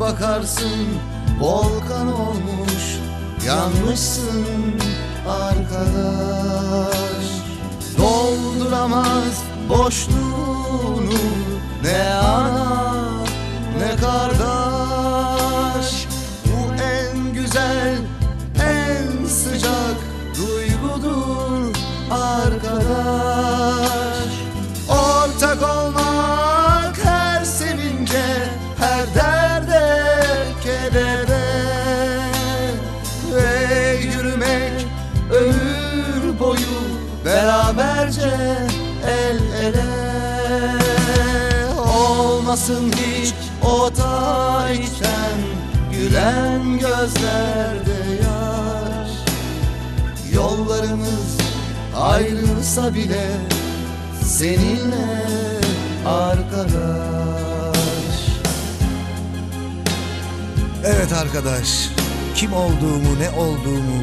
bakarsın volkan olmuş yanmışsın arkadaş. Dolduramaz boşluğunu ne ana boyu beraberce el ele. Olmasın hiç o da içten gülen gözlerde yaş. Yollarımız ayrılsa bile seninle arkadaş. Evet arkadaş, kim olduğumu, ne olduğumu,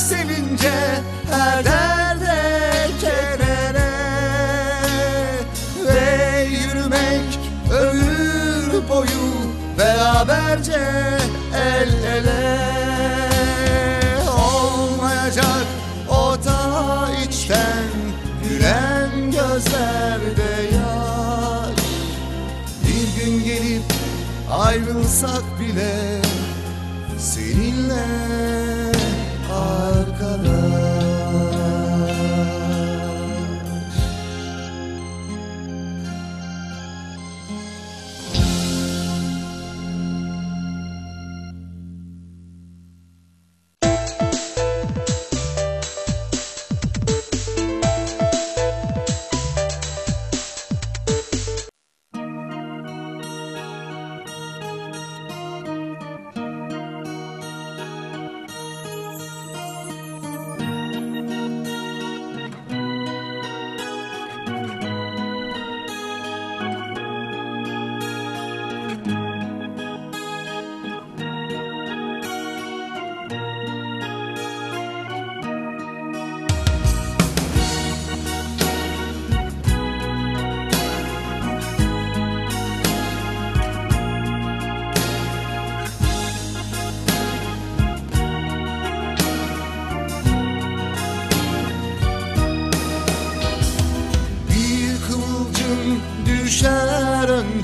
sevince her derde kedere Ve yürümek ömür boyu beraberce el ele. Olmayacak o da içten gülen gözlerde yaş Bir gün gelip ayrılsak bile seninle arkadaş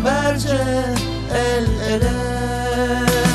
beraberce el ele.